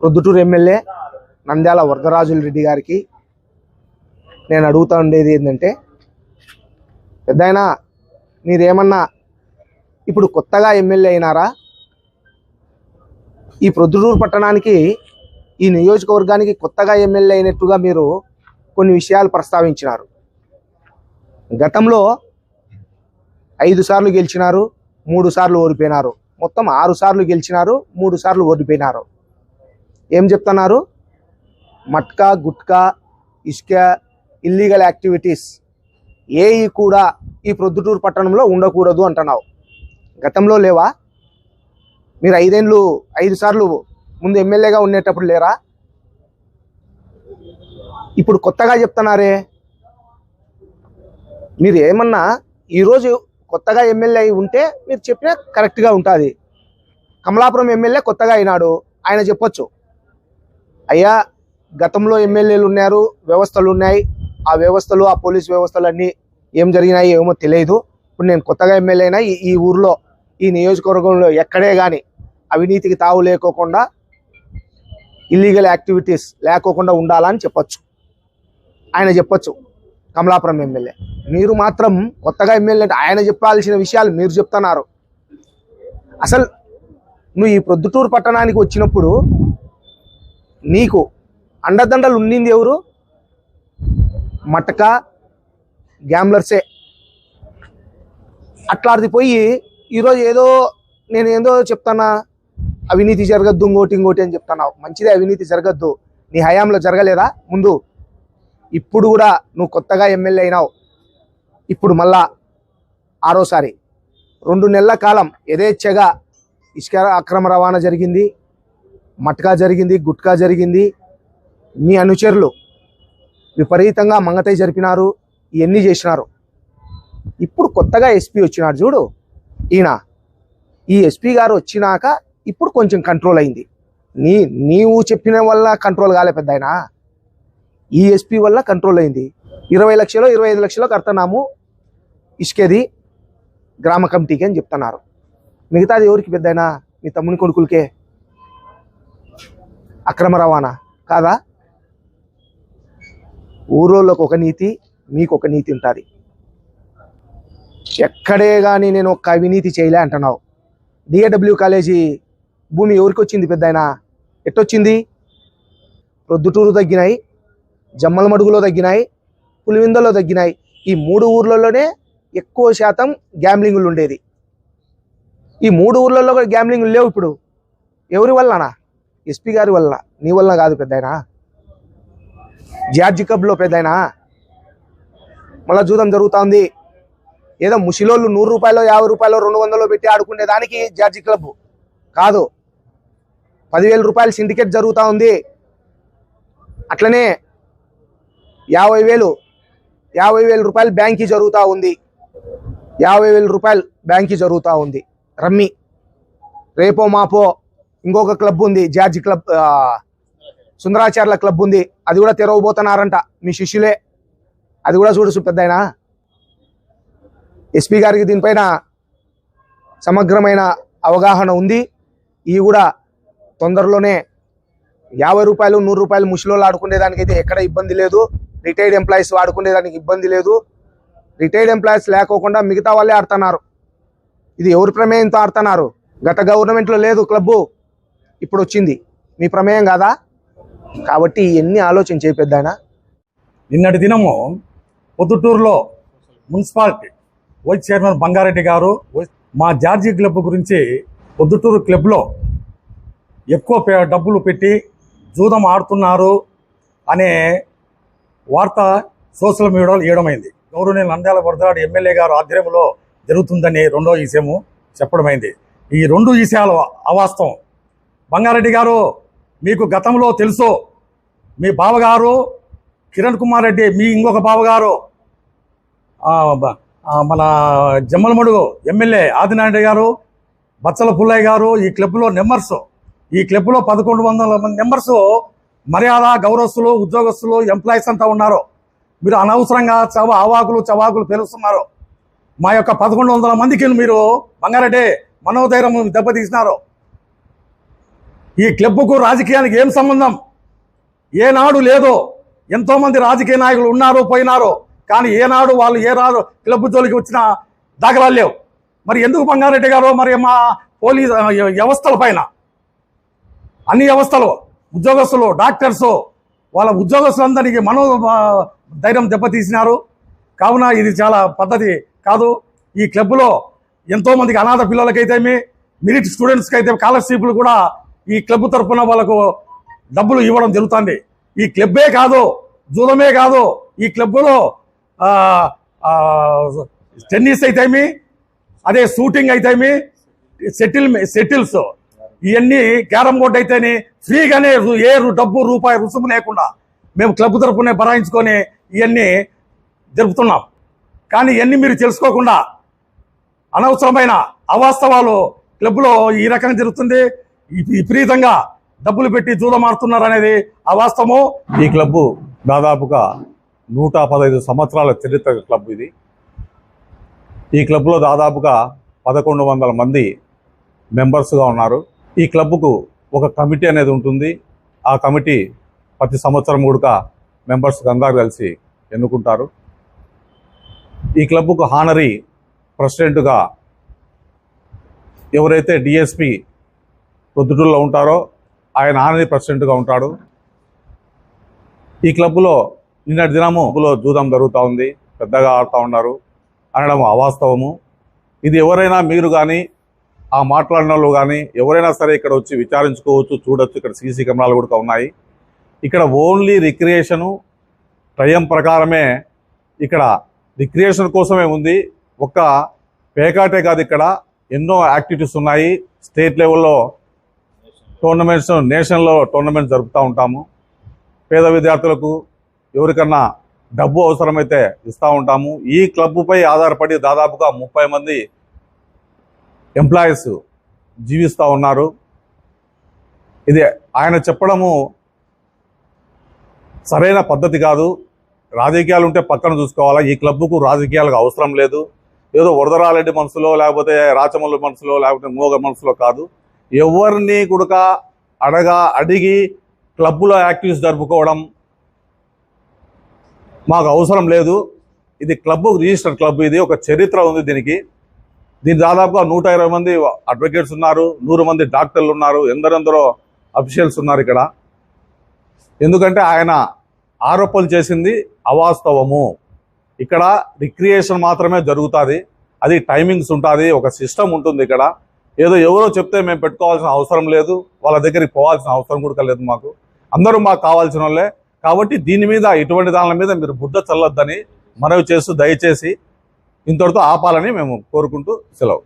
Proddatur MLA Nandyala Varadarajula Reddy గారికి నేను అడుగుతా ఉండేది ఏంటంటే పెద్దయినా మీరేమన్నా ఇప్పుడు కొత్తగా ఎమ్మెల్యే అయినారా? ఈ ప్రొద్దుటూరు పట్టణానికి ఈ నియోజకవర్గానికి కొత్తగా ఎమ్మెల్యే అయినట్టుగా మీరు కొన్ని విషయాలు ప్రస్తావించినారు. గతంలో ఐదు సార్లు గెలిచినారు మూడు సార్లు ఓడిపోయినారు. మొత్తం ఆరు సార్లు గెలిచినారు మూడు సార్లు ఓడిపోయినారు. ఏం చెప్తున్నారు? మట్కా గుట్కా ఇసుక ఇల్లీగల్ యాక్టివిటీస్ ఏవి కూడా ఈ ప్రొద్దుటూరు పట్టణంలో ఉండకూడదు అంటున్నావు. గతంలో లేవా? మీరు ఐదేళ్ళు ఐదు సార్లు ముందు ఎమ్మెల్యేగా ఉండేటప్పుడు లేరా? ఇప్పుడు కొత్తగా చెప్తున్నారే. మీరు ఏమన్నా ఈరోజు కొత్తగా ఎమ్మెల్యే అయి ఉంటే మీరు చెప్పినా కరెక్ట్గా ఉంటుంది. కమలాపురం ఎమ్మెల్యే కొత్తగా అయినాడు. ఆయన చెప్పొచ్చు. అయ్యా గతంలో ఎమ్మెల్యేలు ఉన్నారు వ్యవస్థలు ఉన్నాయి. ఆ వ్యవస్థలు ఆ పోలీస్ వ్యవస్థలు అన్నీ ఏం జరిగినాయి ఏమో తెలియదు. ఇప్పుడు నేను కొత్తగా ఎమ్మెల్యే అయినా ఈ- ఈ ఊర్లో ఈ నియోజకవర్గంలో ఎక్కడే కానీ అవినీతికి తావు లేకోకుండా ఇల్లీగల్ యాక్టివిటీస్ లేకోకుండా ఉండాలని చెప్పొచ్చు. ఆయన చెప్పొచ్చు కమలాపురం ఎమ్మెల్యే. మీరు మాత్రం కొత్తగా ఎమ్మెల్యే అంటే ఆయన చెప్పాల్సిన విషయాలు మీరు చెప్తున్నారు. అసలు నువ్వు ఈ ప్రొద్దుటూరు పట్టణానికి వచ్చినప్పుడు నీకు అండదండలు ఉండింది ఎవరు? మటక గ్యాంబ్లర్సే. అట్లాంటిది పోయి ఈరోజు ఏదో నేను ఏదో చెప్తానా? అవినీతి జరగద్దు ఇంకోటి ఇంకోటి అని చెప్తున్నావు మంచిదే అవినీతి జరగద్దు. నీ హయాంలో జరగలేదా? ముందు. ఇప్పుడు కూడా నువ్వు కొత్తగా ఎమ్మెల్యే అయినావు. ఇప్పుడు మళ్ళా ఆరోసారి. రెండు నెలల కాలం యథేచ్ఛగా ఇసుక అక్రమ రవాణా జరిగింది. మట్కా జరిగింది గుట్కా జరిగింది. మీ అనుచరులు విపరీతంగా మంగతై జరిపినారు ఇవన్నీ చేసినారు. ఇప్పుడు కొత్తగా ఎస్పీ వచ్చినాడు చూడు ఈయన. ఈ ఎస్పీ గారు వచ్చినాక ఇప్పుడు కొంచెం కంట్రోల్ అయింది. నీ నీవు చెప్పిన వల్ల కంట్రోల్ కాలే పెద్ద ఆయన ఈ ఎస్పీ వల్ల కంట్రోల్ అయింది. ఇరవై లక్షలు ఇరవై ఐదు లక్షలు కడుతున్నాము ఇసుకేది గ్రామ కమిటీకి అని చెప్తున్నారు. మిగతాది ఎవరికి పెద్దయినా? మీ తమ్ముని కొడుకులకే. అక్రమ రవాణా. కాదా? ఊరోళ్ళకు ఒక నీతి మీకు ఒక నీతి ఉంటుంది. ఎక్కడే కానీ నేను ఒక అవినీతి చేయలే అంటున్నావు. డిఏడబ్ల్యూ కాలేజీ భూమి ఎవరికి వచ్చింది పెద్ద ఆయన ఎట్టొచ్చింది? ప్రొద్దుటూరు తగ్గినాయి జమ్మల మడుగులో తగ్గినాయి పులివిందలో తగ్గినాయి. ఈ మూడు ఊర్లలోనే ఎక్కువ శాతం గ్యామ్లింగులు ఉండేది. ఈ మూడు ఊర్లలో కూడా గ్యాంబ్లింగ్లు లేవు ఇప్పుడు. ఎవరి వల్లనా? ఎస్పీ గారి వల్ల నీ వల్ల కాదు పెద్దాయనా? జార్జి కబ్లో పెద్దాయనా? మళ్ళీ జూదం జరుగుతోంది. ఏదో ముసిలోళ్ళు నూరు రూపాయలు యాభై రూపాయలు రెండు వందలు పెట్టి ఆడుకునే దానికి జార్జి క్లబ్. కాదు. పదివేల రూపాయలు సిండికేట్ జరుగుతూ ఉంది. అట్లనే యాభై వేలు యాభై వేల రూపాయలు బ్యాంకి జరుగుతూ ఉంది. యాభై వేల రూపాయలు బ్యాంకి జరుగుతూ ఉంది. రమ్మి. రేపో మాపో ఇంకొక క్లబ్ ఉంది జార్జి క్లబ్ ఆ, సుందరాచార్ల క్లబ్ ఉంది. అది కూడా తెరవబోతున్నారంట మీ శిష్యులే. అది కూడా చూడసు పెద్దాయనా? ఎస్పీ గారికి దీనిపైన సమగ్రమైన అవగాహన ఉంది. ఇవి కూడా తొందరలోనే యాభై రూపాయలు నూరు రూపాయలు ముషిలోళ్ళు ఆడుకునేదానికైతే ఎక్కడ ఇబ్బంది లేదు. రిటైర్డ్ ఎంప్లాయీస్ ఆడుకునేదానికి ఇబ్బంది లేదు. రిటైర్డ్ ఎంప్లాయీస్ లేకోకుండా మిగతా వాళ్ళే ఆడుతున్నారు. ఇది ఎవరి ప్రమేయంతో ఆడుతున్నారు? గత గవర్నమెంట్లో లేదు క్లబ్బు. ఇప్పుడు వచ్చింది మీ ప్రమేయం కాదా? కాబట్టి ఇవన్నీ ఆలోచన చేపెద్దాయన నిన్నటి దినము పొద్దుటూరులో municipality vice chairman Bangareddy garu మా జార్జీ క్లబ్ గురించి పొద్దుటూరు క్లబ్లో ఎక్కువ డబ్బులు పెట్టి జూదం ఆడుతున్నారు అనే వార్త సోషల్ మీడియాలో ఇవ్వడమైంది గౌరవనీయ నంద్యాల వరదరాడు ఎమ్మెల్యే గారు ఆధ్వర్యంలో జరుగుతుందని రెండో విషయము చెప్పడమైంది. ఈ రెండు విషయాలు అవాస్తవం బంగారెడ్డి గారు మీకు గతంలో తెలుసు మీ బావగారు కిరణ్ కుమార్ రెడ్డి మీ ఇంకొక బావగారు మన జమ్మలమడుగు ఎమ్మెల్యే ఆదినాయుడు గారు బచ్చల పుల్లయ్య గారు ఈ క్లబ్లో నెంబర్స్ ఈ క్లబ్లో పదకొండు వందల మంది నెంబర్స్ మర్యాద గౌరవస్తులు ఉద్యోగస్తులు ఎంప్లాయీస్ అంతా ఉన్నారు. మీరు అనవసరంగా చవ అవాకులు చవాకులు పెరుస్తున్నారు మా యొక్క పదకొండు వందల మందికి మీరు బంగారెడ్డి మనోధైర్యం దెబ్బతీసినారు. ఈ క్లబ్కు రాజకీయానికి ఏం సంబంధం? ఏనాడు లేదో ఎంతోమంది రాజకీయ నాయకులు ఉన్నారు పోయినారు కానీ ఏనాడు వాళ్ళు ఏ రాదు క్లబ్ జోలికి వచ్చిన దాఖలాలు లేవు. మరి ఎందుకు బంగారెడ్డి గారు మరి మా పోలీస్ వ్యవస్థల పైన? అన్ని వ్యవస్థలు ఉద్యోగస్తులు డాక్టర్స్ వాళ్ళ ఉద్యోగస్తులందరికీ మనో ధైర్యం దెబ్బతీసినారు. కావున ఇది చాలా పద్ధతి కాదు. ఈ క్లబ్లో ఎంతోమందికి అనాథ పిల్లలకైతేమి మిరిట్ స్టూడెంట్స్కి అయితే స్కాలర్షిప్లు కూడా ఈ క్లబ్ తరఫున వాళ్ళకు డబ్బులు ఇవ్వడం జరుగుతుంది. ఈ క్లబ్బే కాదు జూదమే కాదు ఈ క్లబ్లో టెన్నిస్ అయితేమి అదే షూటింగ్ అయితేమి సెటిల్ సెటిల్స్ ఇవన్నీ క్యారమ్ బోర్డు అయితేనే ఫ్రీగానే రు- ఏ రు- డబ్బు రూపాయి రుసుము లేకుండా మేము క్లబ్ తరఫునే బరాయించుకొని ఇవన్నీ జరుపుతున్నాం. కానీ ఇవన్నీ మీరు తెలుసుకోకుండా అనవసరమైన అవాస్తవాలు క్లబ్లో ఈ రకంగా జరుగుతుంది. విపరీతంగా డబ్బులు పెట్టి జూదమారుతున్నారు అనేది అవాస్తవము ఈ క్లబ్బు దాదాపుగా నూట పదహైదు సంవత్సరాల చరిత్ర క్లబ్ ఇది. ఈ క్లబ్లో దాదాపుగా పదకొండు వందల మంది మెంబర్స్గా ఉన్నారు. ఈ క్లబ్కు ఒక కమిటీ అనేది ఉంటుంది. ఆ కమిటీ ప్రతి సంవత్సరం కూడా మెంబర్స్ అందరూ కలిసి ఎన్నుకుంటారు. ఈ క్లబ్కు హానరీ ప్రెసిడెంట్గా ఎవరైతే డిఎస్పి ప్రొద్దుటూరులో ఉంటారో ఆయన ఆనని ప్రెసిడెంట్గా ఉంటాడు. ఈ క్లబ్లో నిన్నటి దినములో జూదం జరుగుతూ ఉంది. పెద్దగా ఆడుతూ ఉన్నారు. అనడం అవాస్తవము. ఇది ఎవరైనా మీరు కానీ ఆ మాట్లాడిన వాళ్ళు కానీ ఎవరైనా సరే ఇక్కడ వచ్చి విచారించుకోవచ్చు చూడొచ్చు. ఇక్కడ సీసీ కెమెరాలు కూడా ఉన్నాయి. ఇక్కడ ఓన్లీ రిక్రియేషను టైం ప్రకారమే ఇక్కడ రిక్రియేషన్ కోసమే ఉంది. ఒక్క పేకాటే కాదు ఇక్కడ. ఎన్నో యాక్టివిటీస్ ఉన్నాయి. స్టేట్ లెవెల్లో టోర్నమెంట్స్ నేషనల్లో టోర్నమెంట్స్ జరుపుతూ ఉంటాము. పేద విద్యార్థులకు ఎవరికన్నా డబ్బు అవసరమైతే ఇస్తూ ఉంటాము. ఈ క్లబ్పై ఆధారపడి దాదాపుగా ముప్పై మంది ఎంప్లాయీస్ జీవిస్తూ ఉన్నారు. ఇది ఆయన చెప్పడము సరైన పద్ధతి కాదు. రాజకీయాలు ఉంటే పక్కన చూసుకోవాలా. ఈ క్లబ్కు రాజకీయాలకు అవసరం లేదు. ఏదో వరదరాలెడ్డి మనసులో లేకపోతే రాచమల్లు మనసులో లేకపోతే మోగ మనసులో కాదు. ఎవరిని కుడక అడగా అడిగి క్లబ్లో యాక్టివిటీస్ జరుపుకోవడం మాకు అవసరం లేదు. ఇది క్లబ్ రిజిస్టర్ క్లబ్. ఇది ఒక చరిత్ర ఉంది దీనికి. దీని దాదాపుగా నూట ఇరవై మంది అడ్వకేట్స్ ఉన్నారు నూరు మంది డాక్టర్లు ఉన్నారు ఎందరెందరో అఫీషియల్స్ ఉన్నారు ఇక్కడ. ఎందుకంటే ఆయన ఆరోపణలు చేసింది అవాస్తవము. ఇక్కడ రిక్రియేషన్ మాత్రమే జరుగుతుంది. అది టైమింగ్స్ ఉంటుంది ఒక సిస్టమ్ ఉంటుంది ఇక్కడ. ఏదో ఎవరో చెప్తే మేము పెట్టుకోవాల్సిన అవసరం లేదు వాళ్ళ దగ్గరికి పోవాల్సిన అవసరం కూడా లేదు మాకు. అందరూ మాకు కావాల్సిన వాళ్ళే. కాబట్టి దీని మీద ఇటువంటి దాని మీద మీరు బుడ్డ చల్లొద్దని మనవి చేస్తూ దయచేసి ఇంతటితో ఆపాలని మేము కోరుకుంటూ సెలవు.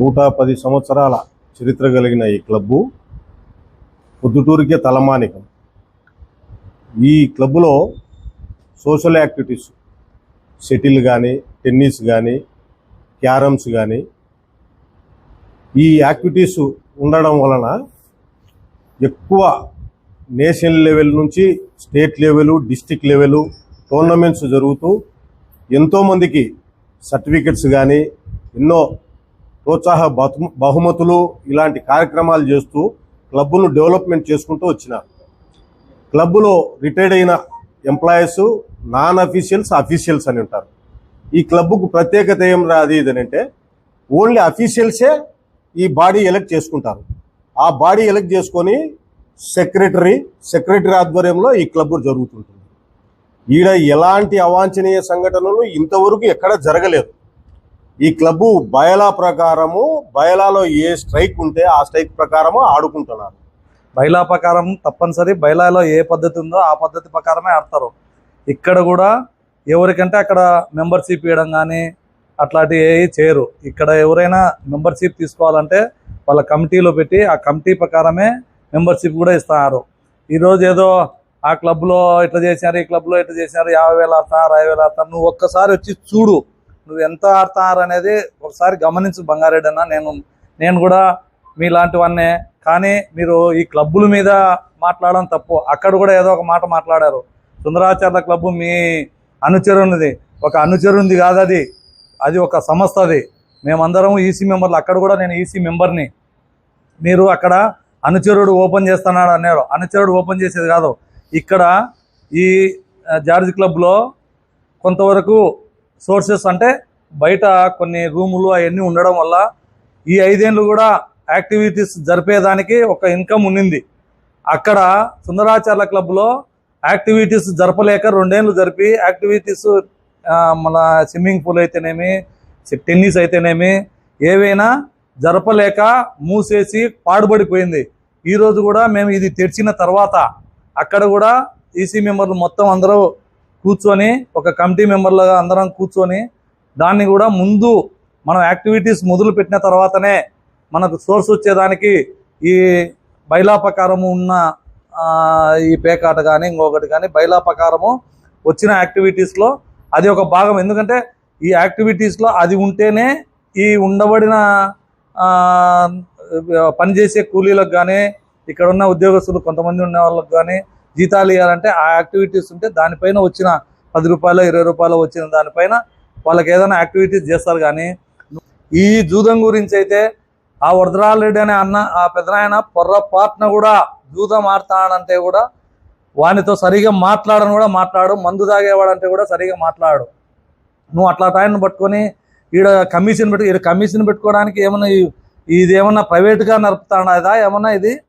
నూట పది సంవత్సరాల చరిత్ర కలిగిన ఈ క్లబ్బు పొద్దుటూరికే తలమానికం. ఈ క్లబ్లో సోషల్ యాక్టివిటీస్ షటిల్ కానీ టెన్నిస్ కానీ క్యారమ్స్ కానీ ఈ యాక్టివిటీస్ ఉండడం వలన ఎక్కువ నేషనల్ లెవెల్ నుంచి state level district level tournaments జరుగుతూ ఎంతోమందికి సర్టిఫికెట్స్ కానీ ఎన్నో ప్రోత్సాహ బహు- బహుమతులు ఇలాంటి కార్యక్రమాలు చేస్తూ క్లబ్ను డెవలప్మెంట్ చేసుకుంటూ వచ్చినారు. క్లబ్లో రిటైర్డ్ అయిన ఎంప్లాయీస్ నాన్ అఫీషియల్స్ అఫీషియల్స్ అని ఉంటారు. ఈ క్లబ్కు ప్రత్యేకత ఏం రాదు ఇదనంటే ఓన్లీ అఫీషియల్సే ఈ బాడీ ఎలక్ట్ చేసుకుంటారు. ఆ బాడీ ఎలక్ట్ చేసుకొని సెక్రటరీ సెక్రటరీ ఆధ్వర్యంలో ఈ క్లబ్ జరుగుతుంటుంది. ఈడ ఎలాంటి అవాంఛనీయ సంఘటనలు ఇంతవరకు ఎక్కడ జరగలేదు. ఈ క్లబ్బు బయలా ప్రకారము బయలాలో ఏ స్ట్రైక్ ఉంటే ఆ స్ట్రైక్ ప్రకారము ఆడుకుంటున్నారు. బయలా ప్రకారం తప్పనిసరి బయలాలో ఏ పద్ధతి ఉందో ఆ పద్ధతి ప్రకారమే ఆడతారు. ఇక్కడ కూడా ఎవరికంటే అక్కడ మెంబర్షిప్ ఇవ్వడం కానీ అట్లాంటివి ఏ చేయరు. ఇక్కడ ఎవరైనా మెంబర్షిప్ తీసుకోవాలంటే వాళ్ళ కమిటీలో పెట్టి ఆ కమిటీ ప్రకారమే మెంబర్షిప్ కూడా ఇస్తున్నారు ఈరోజు ఏదో ఆ క్లబ్లో ఇట్లా చేశారు ఈ క్లబ్లో ఇట్లా చేశారు యాభై వేలు ఆడుతున్నారు అరవై వేలు ఆడుతున్నారు నువ్వు ఒక్కసారి వచ్చి చూడు. నువ్వు ఎంత ఆడుతున్నారు అనేది ఒకసారి గమనించు బంగారెడ్డి అన్న నేను నేను కూడా మీలాంటివన్నే. కానీ మీరు ఈ క్లబ్బుల మీద మాట్లాడడం తప్పు. అక్కడ కూడా ఏదో ఒక మాట మాట్లాడారు. సుందరాచార్య క్లబ్ మీ అనుచరునిది. ఒక అనుచరునిది కాదు అది అది ఒక సంస్థ అది. మేమందరం ఈసీ మెంబర్లు అక్కడ కూడా నేను ఈసీ మెంబర్ని మీరు అక్కడ అనుచరుడు ఓపెన్ చేస్తున్నాడు అన్నారు. అనుచరుడు ఓపెన్ చేసేది కాదు. ఇక్కడ ఈ జార్జ్ క్లబ్లో కొంతవరకు సోర్సెస్ అంటే బయట కొన్ని రూములు అవన్నీ ఉండడం వల్ల ఈ ఐదేళ్ళు కూడా యాక్టివిటీస్ జరిపేదానికి ఒక ఇన్కమ్ ఉన్నింది. అక్కడ సుందరాచార్ల క్లబ్లో యాక్టివిటీస్ జరపలేక రెండేళ్ళు జరిపి యాక్టివిటీస్ మళ్ళా స్విమ్మింగ్ పూల్ అయితేనేమి టెన్నిస్ అయితేనేమి ఏవైనా జరపలేక మూసేసి పాడుబడిపోయింది. ఈరోజు కూడా మేము ఇది తెరిచిన తర్వాత అక్కడ కూడా ఈసీ మెంబర్లు మొత్తం అందరూ కూర్చొని ఒక కమిటీ మెంబర్లుగా అందరం కూర్చొని దాన్ని కూడా ముందు మనం యాక్టివిటీస్ మొదలు పెట్టిన తర్వాతనే మనకు సోర్స్ వచ్చేదానికి ఈ బైలా ప్రకారము ఉన్న ఈ పేకాట కానీ ఇంకొకటి కానీ బైలా ప్రకారము వచ్చిన యాక్టివిటీస్లో అది ఒక భాగం. ఎందుకంటే ఈ యాక్టివిటీస్లో అది ఉంటేనే ఈ ఉండబడిన పనిచేసే కూలీలకు కానీ ఇక్కడ ఉన్న ఉద్యోగస్తులు కొంతమంది ఉన్న వాళ్ళకి కానీ జీతాలు ఇవ్వాలంటే ఆ యాక్టివిటీస్ ఉంటే దానిపైన వచ్చిన పది రూపాయలు ఇరవై రూపాయలు వచ్చిన దానిపైన వాళ్ళకి ఏదైనా యాక్టివిటీస్ చేస్తారు కానీ ఈ జూదం గురించి అయితే ఆ వరదరాలరెడ్డి అనే అన్న ఆ పెద్దనాయన పొర్రపాట్న కూడా జూదం ఆడతానంటే కూడా వానితో సరిగా మాట్లాడని కూడా మాట్లాడు మందు తాగేవాడంటే కూడా సరిగా మాట్లాడు. నువ్వు అట్లా తాయని పట్టుకొని ఈడ కమిషన్ పెట్టు ఈడ కమిషన్ పెట్టుకోవడానికి ఏమన్నా ఇది ఏమన్నా ప్రైవేట్గా నడుపుతాడా ఏమన్నా ఇది?